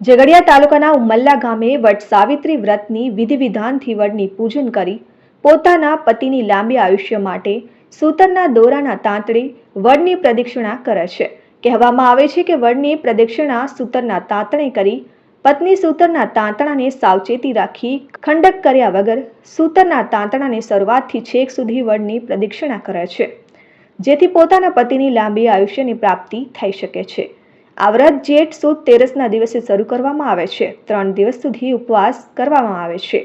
ઝઘડિયા તાલુકાના ઉમલ્લા ગામે વટ સાવિત્રી વ્રતની વિધિ વિધાનથી વડની પૂજન કરી પોતાના પતિની લાંબી આયુષ્ય માટે સૂતરના દોરાના તાંતળે વડની પ્રદક્ષિણા કરે છે. કહેવામાં આવે છે કે વડની પ્રદક્ષિણા સૂતરના તાંતણે કરી પત્ની સૂતરના તાંતણાને સાવચેતી રાખી ખંડક કર્યા વગર સૂતરના તાંતણાને શરૂઆતથી છેક સુધી વડની પ્રદક્ષિણા કરે છે. જેથી પોતાના પતિની લાંબી આયુષ્યની પ્રાપ્તિ થઈ શકે છે. આ વ્રત જેઠ સુદ તેરસના દિવસે શરૂ કરવામાં આવે છે. ત્રણ દિવસ સુધી ઉપવાસ કરવામાં આવે છે.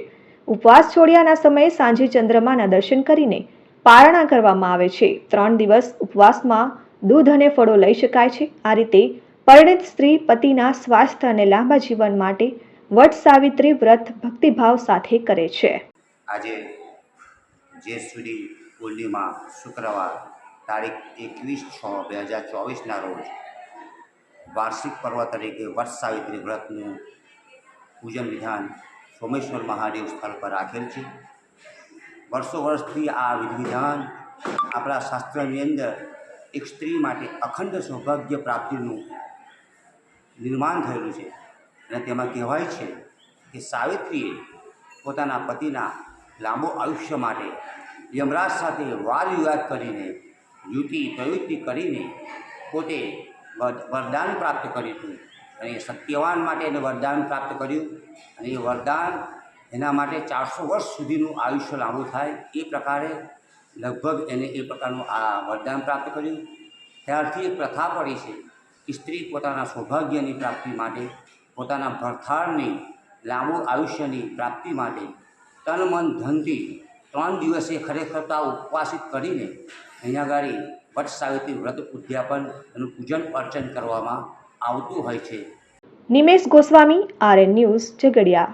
ઉપવાસ છોડ્યાના સમયે સાંજે ચંદ્રમાના દર્શન કરીને પારણા કરવામાં આવે છે. ત્રણ દિવસ ઉપવાસમાં દૂધ અને ફળો લઈ શકાય છે. આ રીતે પરિણિત સ્ત્રી પતિના સ્વાસ્થ્ય અને લાંબા જીવન માટે વટ સાવિત્રી વ્રત ભક્તિભાવ સાથે કરે છે. આજે જે સુધી પૂર્ણિમા શુક્રવાર તારીખ એકવીસ છ, બે હજાર ચોવીસના રોજ વાર્ષિક પર્વ તરીકે વર્ષ સાવિત્રી વ્રતનું પૂજન વિધાન સોમેશ્વર મહાદેવ સ્થળ પર રાખેલ છે. વર્ષો વર્ષથી આ વિધિ વિધાન આપણા શાસ્ત્રની અંદર એક સ્ત્રી માટે અખંડ સૌભાગ્ય પ્રાપ્તિનું નિર્માણ થયેલું છે. અને તેમાં કહેવાય છે કે સાવિત્રીએ પોતાના પતિના લાંબો આયુષ્ય માટે યમરાજ સાથે વાર વિવાદ કરીને યુતિ, પ્રવૃત્તિ કરીને પોતે વર- વરદાન પ્રાપ્ત કર્યું હતું. અને સત્યવાન માટે એને વરદાન પ્રાપ્ત કર્યું. અને એ વરદાન એના માટે ચારસો વર્ષ સુધીનું આયુષ્ય લાંબુ થાય એ પ્રકારે લગભગ એને એ પ્રકારનું આ વરદાન પ્રાપ્ત કર્યું. ત્યારથી એક પ્રથા પડી છે કે સ્ત્રી પોતાના સૌભાગ્યની પ્રાપ્તિ માટે, પોતાના ભરથાળની લાંબુ આયુષ્યની પ્રાપ્તિ માટે તન મન ધનથી ત્રણ દિવસે ખરેખર તો આ ઉપવાસિત કરીને અહીંયા આગળ વટ સાવિત્રી વ્રત ઉદ્યાપન એનું પૂજન અર્ચન કરવામાં આવતું હોય છે. Nimesh Goswami, RN news, Jhagadia.